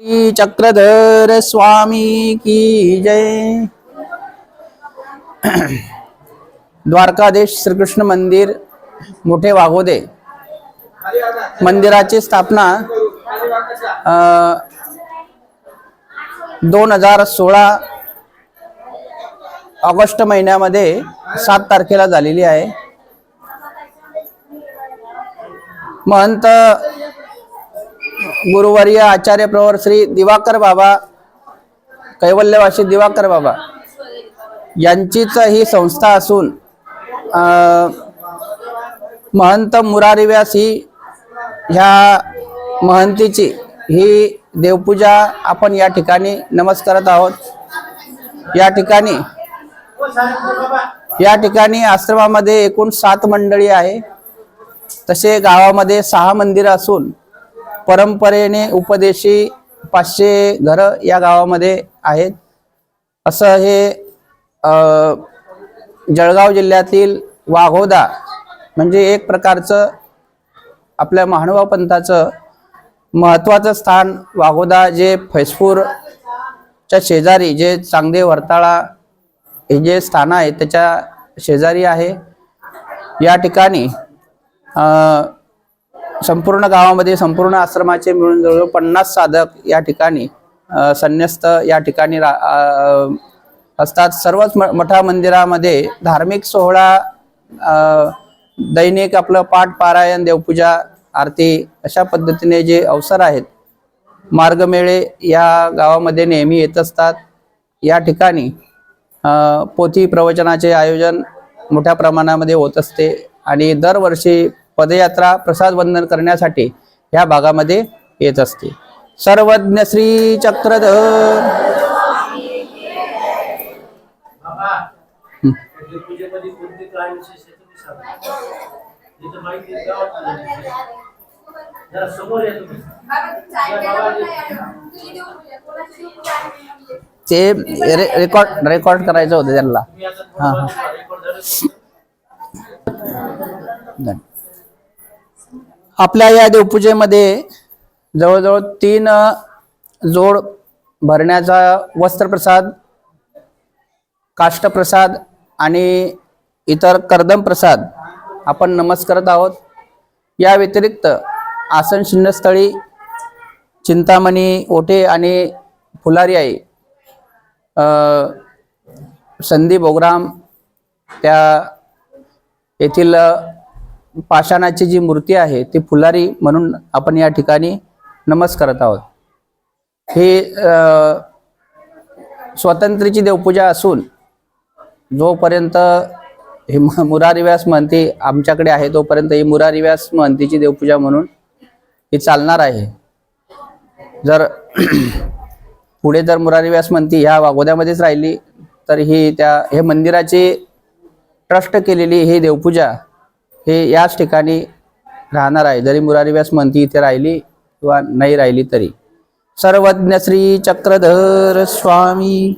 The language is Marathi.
श्री चक्रधर स्वामी की जय। द्वारकाधीश श्रीकृष्ण मंदिर मोठे वाघोदे मंदिराची स्थापना दोन हजार सोळा ऑगस्ट महिन्यामध्ये सात तारखेला झालेली आहे. महंत गुरुवर्य आचार्य प्रवर श्री दिवाकर बाबा कैवल्यवासी दिवाकर बाबा यांचीच ही संस्था असून महंत मुरारीव्यास ही ह्या महंतीची ही देवपूजा आपण या ठिकाणी नमस्कारत आहोत. या ठिकाणी या ठिकाणी आश्रमामध्ये एकूण सात मंडळी आहे. तसे गावामध्ये सहा मंदिरं असून परंपरेने उपदेशी पाचशे घरं या गावामध्ये आहेत. असं हे जळगाव जिल्ह्यातील वाघोदा म्हणजे एक प्रकारचं आपल्या महानुभाव पंथाचं महत्त्वाचं स्थान वाघोदा जे फैसपूरच्या शेजारी जे चांगदे वर्ताळा हे जे स्थान आहे त्याच्या शेजारी आहे. या ठिकाणी संपूर्ण गावामध्ये संपूर्ण आश्रमाचे मिळून जवळजवळ पन्नास साधक या ठिकाणी संन्यस्त या ठिकाणी रा- असतात. सर्वच म- मठा मंदिरामध्ये धार्मिक सोहळा दैनिक आपलं पाठ पारायण देवपूजा आरती अशा पद्धतीने जे अवसर आहेत मार्गमेळे या गावामध्ये नेहमी येत असतात. या ठिकाणी पोथी प्रवचनाचे आयोजन मोठ्या प्रमाणामध्ये होत असते आणि दरवर्षी पदयात्रा प्रसाद वंदन करण्यासाठी या भागामध्ये येत असते. सर्वज्ञ श्री चक्रधर. ते रेकॉर्ड रेकॉर्ड करायचं होतं त्यांना. तुम्ही हा, आपल्या या देवपूजेमध्ये जवळजवळ तीन जोड भरण्याचा वस्त्रप्रसाद काष्टप्रसाद आणि इतर कर्दम प्रसाद आपण नमस्कारत आहोत. या व्यतिरिक्त आसन शिन्नस्थळी चिंतामणी ओठे आणि फुलारी आई संदीप ओग्राम त्या येथील पाषाणाची जी मूर्ती आहे ती फुलारी म्हणून आपण या ठिकाणी नमस्कारत आहोत. ही स्वातंत्र्याची देवपूजा असून जोपर्यंत हे मुरारी व्यास महंती आमच्याकडे आहे तोपर्यंत ही मुरारी व्यास महंतीची देवपूजा म्हणून ही चालणार आहे. जर पुढे जर मुरारी व्यास महंती ह्या वागोद्यामध्येच राहिली तर ही त्या हे मंदिराची ट्रस्ट केलेली ही देवपूजा हे याच ठिकाणी राहणार आहे. जरी मुरारी व्यास म्हणती इथे राहिली किंवा नाही राहिली तरी. सर्वज्ञ श्री चक्रधर स्वामी.